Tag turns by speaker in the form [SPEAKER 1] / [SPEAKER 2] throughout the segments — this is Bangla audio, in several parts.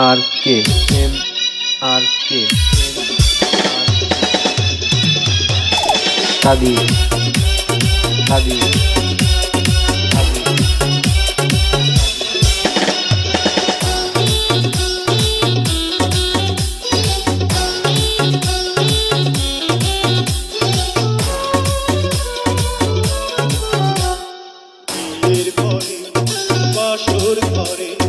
[SPEAKER 1] আর কে? এম আর কে। তাবির
[SPEAKER 2] তাবির ঘরে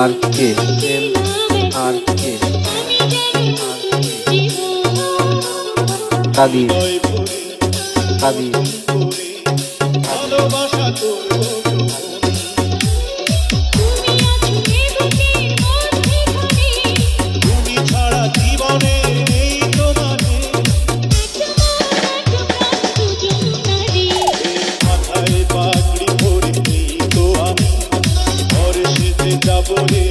[SPEAKER 1] আর কে? এম আর কে? কাদির।
[SPEAKER 2] কাদির। ভালোবাসা for.